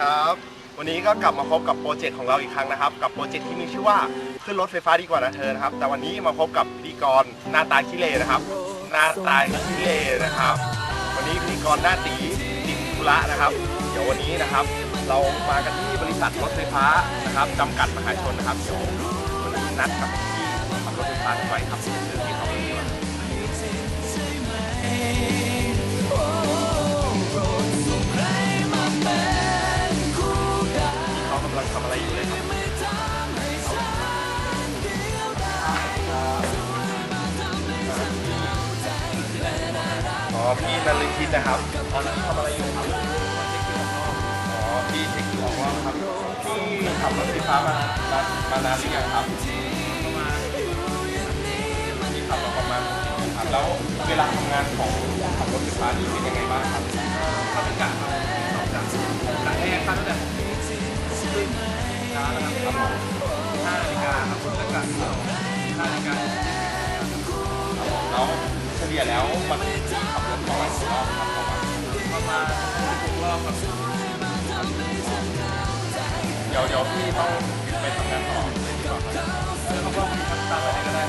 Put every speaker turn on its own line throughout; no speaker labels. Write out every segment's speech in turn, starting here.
ครับ วันนี้ก็กลับมาพบกับโปรเจกต์ของเราอีกครั้งนะครับ กับโปรเจกต์ที่มีชื่อว่าขึ้นรถไฟฟ้าดีกว่านะเธอนะครับ แต่วันนี้มาพบกับพิธีกรหน้าตาขี้เลนะครับ หน้าตาขี้เลนะครับ วันนี้พิธีกรหน้าตีติดธุระนะครับ เดี๋ยววันนี้นะครับ เรามากันที่บริษัทรถไฟฟ้านะครับจำกัดมหาชนนะครับเดี๋ยววันนี้นัดกับพี่ขับรถไฟฟ้าไว้ครับเดี๋ยวพี่เขาดีกว่า นันลินทิตนะครับตอนนั้นทำอะไรอยู่ครับอ๋อพี่เช็คคิวออกว่าครับพี่ขับรถไฟฟ้ามามามานานหรือยังครับพี่ขับมาประมาณครับแล้วเวลาทำงานของขับรถไฟฟ้านี่เป็นยังไงบ้างครับเข้าเป็นกะครับสองกะกะแรกครับตั้งแต่ขึ้นช้าแล้วครับครับผมห้านาฬิกาครับผมแล้วกะส ลี่ยแล้วมันขับรถประมาณกี่รอบครับประมาณมาณหกรอบครับเดี๋ยวเดี๋ยวพี่ต้องไปทำงานต่อเลยดีกว่าครับเออเขาก็มีขั้นตอนอะไรก็ได้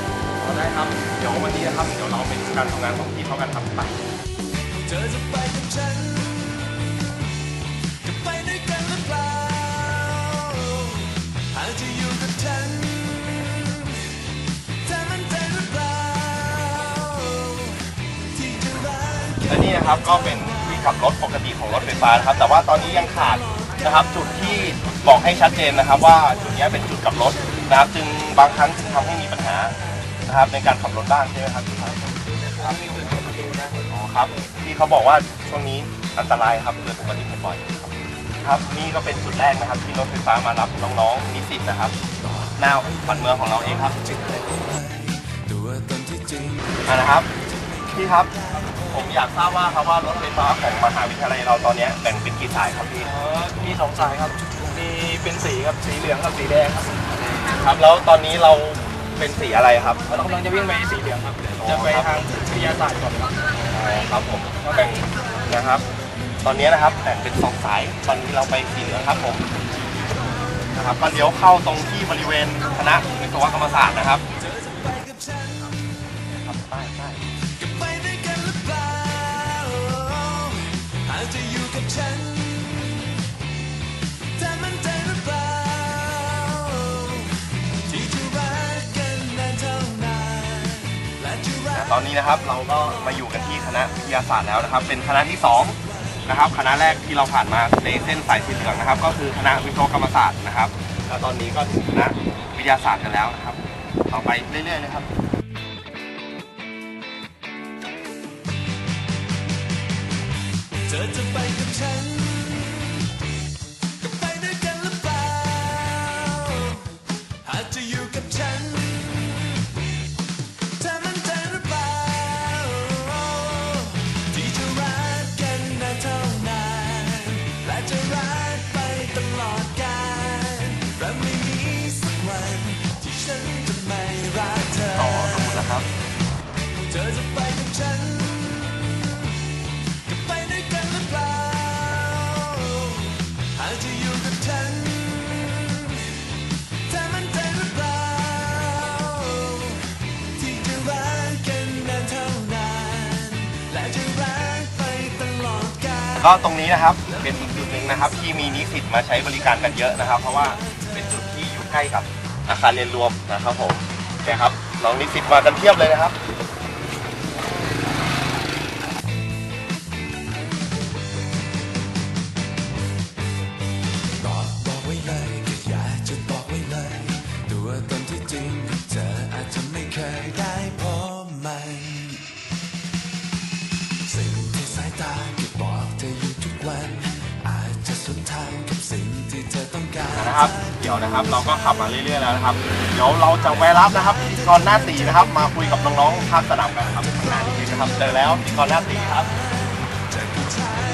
ก็ได้ครับ เดี๋ยววันนี้นะครับเดี๋ยวเราเป็นการทำงานของพี่เขากันทำไป
เธอจะไปกับฉัน
และนี่นะครับก็เป็นที่ขับรถปกติของรถไฟฟ้านะครับ แต่ว่าตอนนี้ยังขาดนะครับ จุดที่บอกให้ชัดเจนนะครับ ว่าจุดนี้เป็นจุดกลับรถนะครับ จึงบางครั้งจึงทำให้มีปัญหานะครับ ในการขับรถบ้างใช่ไหมครับพี่ครับครับอ๋อครับที่เขาบอกว่าช่วงนี้อันตรายครับเกิดอุบัติเหตุบ่อยครับครับนี่ก็เป็นจุดแรกนะครับ ที่รถไฟฟ้ามารับน้องๆนิสิตนะครับหน้าฝันเมืองของเราเองครับ
ตัวตนที่จริง
อ่านะครับพี่ครับ ผมอยากทราบว่าครับว่ารถไฟฟ้าของมหาวิทยาลัยเราตอนนี้แบ่งเป็นกี่สายครับพี่
มีสองสายครับ มีเป็นสีครับสีเหลืองกับสีแดงครับ
ครับแล้วตอนนี้เราเป็นสีอะไรครับ
เรากำลังจะวิ่งไปสีเหลืองครับ จะไปทางวิทยาศาสตร์ก่อนครับ
อ๋อครับผมแบ่งนะครับ ตอนนี้นะครับแบ่งเป็นสองสาย ตอนนี้เราไปสีเหลืองครับผมนะครับก็เลี้ยวเข้าตรงที่บริเวณคณะวิศวกรรมศาสตร์นะครับ
ไปกับ ฉันเธอมั่นใจหรือเปล่า ที่จะรักกันนานเท่านานและจะรัก
ตอนนี้นะครับเราก็มาอยู่กันที่คณะวิทยาศาสตร์แล้วนะครับ เป็นคณะที่สองนะครับ คณะแรกที่เราผ่านมาในเส้นสายสีเหลืองนะครับ ก็คือคณะวิศวกรรมศาสตร์นะครับ แล้วตอนนี้ก็ถึงคณะวิทยาศาสตร์กันแล้วนะครับต่อไปเรื่อยๆเลยครับ
เธอจะไป ก็ตร
งนี้นะครับเป็นอีกจุดหนึ่งนะครับ ที่มีนิสิตมาใช้บริการกันเยอะนะครับ เพราะว่าเป็นจุดที่อยู่ใกล้กับอาคารเรียนรวมนะครับผมนะครับน้องนิสิตมากันเทียบเลยนะครับ
นะครั
บ เดี๋ยวนะครับเราก็ขับมาเรื่อยๆแล้วนะครับ เดี๋ยวเราจะแวะรับนะครับพิธีกรหน้าตีนะครับ มาคุยกับน้องๆภาคสนามกันนะครับข้างหน้านี้นะครับเจอแล้วพิธีกรหน้าตีครับ
จากผู้ชาย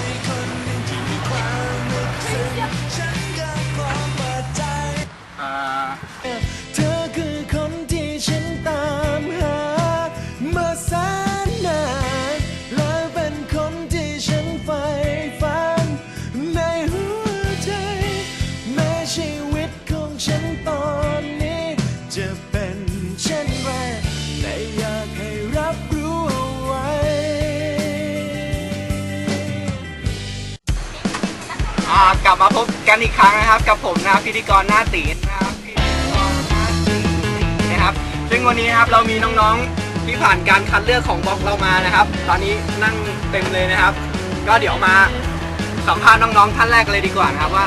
อ่ากลับมาพบกันอีกครั้งนะครับ กับผมนะครับพิธีกรหน้าตีนะครับพิธีกรหน้าตีนะครับ ซึ่งวันนี้นะครับเรามีน้องๆที่ผ่านการคัดเลือกของบล็อกเรามานะครับ ตอนนี้นั่งเต็มเลยนะครับ ก็เดี๋ยวมาสัมภาษณ์น้องๆท่านแรกเลยดีกว่านะครับว่า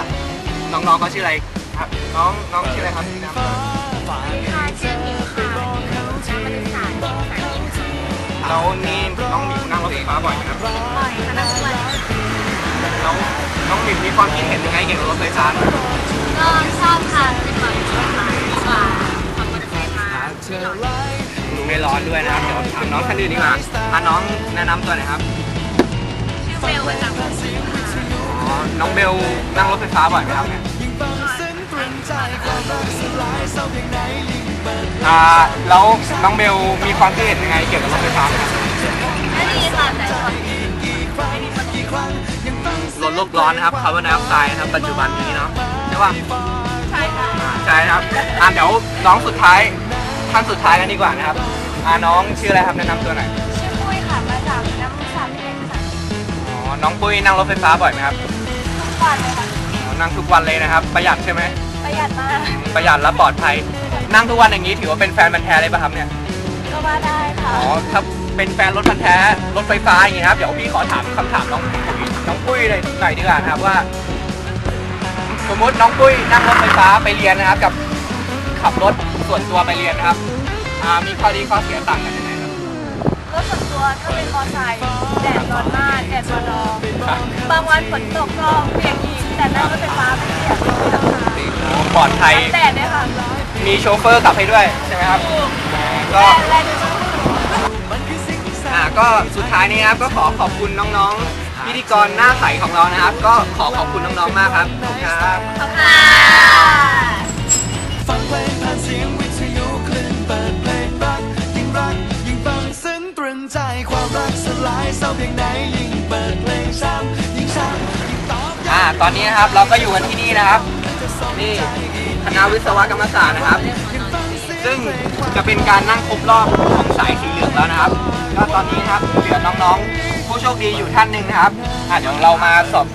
น้องๆเขาชื่ออะไรครับ น้องน้องชื่ออะไรครับพี่น้ำ
ค่ะชื่อหมิวค่ะนักศึกษาภาษาอังกฤษค่ะ
แล้วนี่น้องหมิวนั่งรถไฟฟ้าบ่อยไหมครับ
บ่อยค่ะนักเรียน
แล้ว น้องหมิวมีความคิดเห็นยังไงเกี่ยวกับรถไฟฟ้าบ้าง
ก็ชอบค่ะเป็นแบบชอบค่ะดีกว่าขับมอเตอร์ไซค์มาที่หน่อย
ไม่ร้อนด้วยนะครับเดี๋ยวถามน้องท่านอื่นดีกว่าอะน้องแนะนำตัวหน่อยครับ
ชื่อเบลมาจากพัทยาค่ะ
อ๋อน้องเบลนั่งรถไฟฟ้าบ่อยไหมครับเนี่ยอ่าแล้วน้องเบลมีความคิดเห็นยังไงเกี่ยวกับรถไฟฟ้าไหมครับ
ก็ดีค่ะแต่ชอบ
ลดโลกร้อนนะครับคาร์บอนไดออกไซด์นะครับปัจจุบันนี้เนาะใช่ป่ะ
ใช่ค่ะ
อ่าใช่ครับอ่าเดี๋ยวน้องสุดท้ายท่านสุดท้ายกันดีกว่านะครับอ่าน้องชื่ออะไรครับแนะนำตัวหน่อย
ชื่อปุ้ยค่ะมาจากน้ำศึกษาพิเศษค่ะ
อ๋อน้องปุ้ยนั่งรถไฟฟ้าบ่อยไหมครับ
ทุกวันเลยค่ะ
อ๋อนั่งทุกวันเลยนะครับ ประหยัดใช่ไหม
ประหยัดมาก
ประหยัดและปลอดภัย นั่งทุกวันอย่างนี้ถือว่าเป็นแฟนมันธุ์แท้เลยป่ะครับเนี่ย
ก็ว่าได้ค่ะ
อ๋อถ้าเป็นแฟนรถพันธุ์แท้รถไฟฟ้าอย่างงี้ครับเดี๋ยวพี่ขอถามคำถามน้องปุ้ยน้อง ปุ้ยเลยหน่อยดีกว่านะครับว่า สมมติน้องปุ้ยนั่งรถไฟฟ้าไปเรียนนะครับ กับขับรถส่วนตัวไปเรียนนะครับอ่ามีข้อดีข้อเสียต่างกันยังไงครับ
รถส่วนตัวถ้าเป็นมอเตอร์ไซค์แดดร้อนมากแดดร้อนรอบางวันฝนตกก็เปียกอีกแต่นั่งรถไฟฟ้าไม่เปียกเลยนะคะ
ปลอดภัย
แดดด้วยค่ะ
มีโชเฟอร์ขับให้ด้วยใช่ไหมครับก็
แดดแรง
อ่าก็สุดท้ายนี้นะครับก็ขอขอบคุณน้องๆ พิธีกรหน้าใสของเรานะครับ ก็ขอขอบคุณน้องๆมากครับขอบคุณครับ
ขอบคุณค่ะ
ฟังเพลงผ่านเสียงวิทยุคลื่นเปิดเพลงรัก ยิ่งรัก ยิ่งฟังซึ้งตรึงใจความรักสลายเศร้าเพียงไหนยิ่งเปิดเพลงช้ำยิ่งช้ำยิ่งตอกย้ำ
อ่า ตอนนี้นะครับเราก็อยู่กันที่นี่นะครับ นี่คณะวิศวกรรมศาสตร์นะครับ ซึ่งจะเป็นการนั่งครบรอบของสายสีเหลืองแล้วนะครับ ก็ตอนนี้นะครับเหลือน้องๆ ผู้โชคดีอยู่ท่านหนึ่งนะครับอ่าเดี๋ยวเรามาสอบ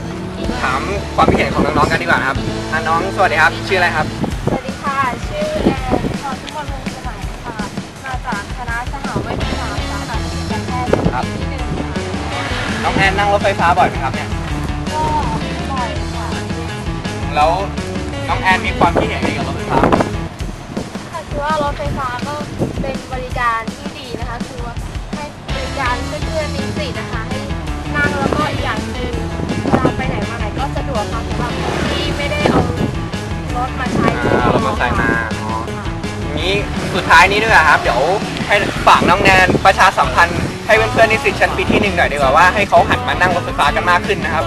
ถามความคิดเห็นของน้องๆกันดีกว่านะครับอ่าน้องสวัสดีครับ ชื่ออะไรครับ
สวัสดีค่ะ ชื่อแอนพรทุมนวงศ์สมัยค่ะ มาจากคณะสหวิทยาศาสตร์สาขาการแพทย์
ครับ
ที่หนึ่งค่ะ
น้องแอนนั่งรถไฟฟ้าบ่อยไหมครับเนี่ย
ก็บ่อยค่ะ
แล้วน้องแอนมีความคิดเห็นยังไงกับรถไฟฟ้า
ค่ะคือว่ารถไฟฟ้าก็เป็นบริการที่ดีนะคะ คือว่าให้บริการเพื่อนๆนิสิตนะคะให้นั่งแล้วก็ อีกอย่างคือเวลาไปไหนมาไหนก็สะดวกค่ะสำหรับคนที่ไม่ได้เอารถมาใช้
อ่ารถมอเตอร์ไซค์มาอ๋อนี้สุดท้ายนี้ด้วยครับ เดี๋ยวให้ฝากน้องแนนประชาสัมพันธ์ให้เพื่อนๆนิสิตชั้นปีที่หนึ่งหน่อยดีกว่าว่าให้เขาหันมานั่งรถไฟฟ้ากันมากขึ้นนะครับ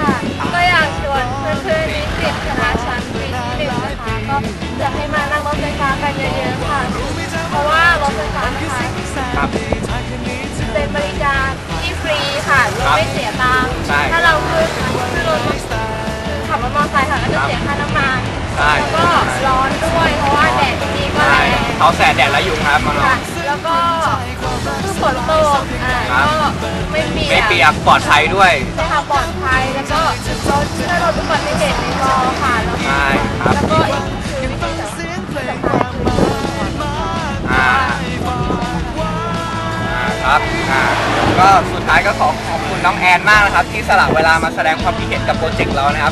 ค่ะก็อยากชวนเพื่อนๆนิสิตคณะชั้นปีที่หนึ่งนะคะก็อยากให้มานั่งรถไฟฟ้ากันเยอะๆค่ะ เพราะว่ารถไฟฟ้านะคะ
ครับ
เป็นบริการที่ฟรี ค่ะโดยไม่เสียตังค์
ใช่
ถ้าเราขึ้นขึ้นรถขับรถมอเตอร์ไซค์ค่ะก็จะเสียค่าน้ำมัน
ใช่
แล้วก็ร้อนด้วยเพราะว่าแดดที่นี่ก็
ใช่
แรง
เขาแสดแดดและยุงครับมาลอ
ค่ะ
ง
แล้วก็คือฝนตกอ่า
ครับ
ก็ไม่เปียก
ไม่เปียกปลอดภัยด้วย
ใช่ค่ะปลอดภัยแล้วก็รถถ้ารถอุบัติเหตุในมอค่ะแล้ว
ใช่ครับ
แล้วก็อีก
ครับอ่าก็สุดท้ายก็ขอขอบคุณน้องแอนมากนะครับ ที่สละเวลามาแสดงความคิดเห็นกับโปรเจกต์เรานะครับ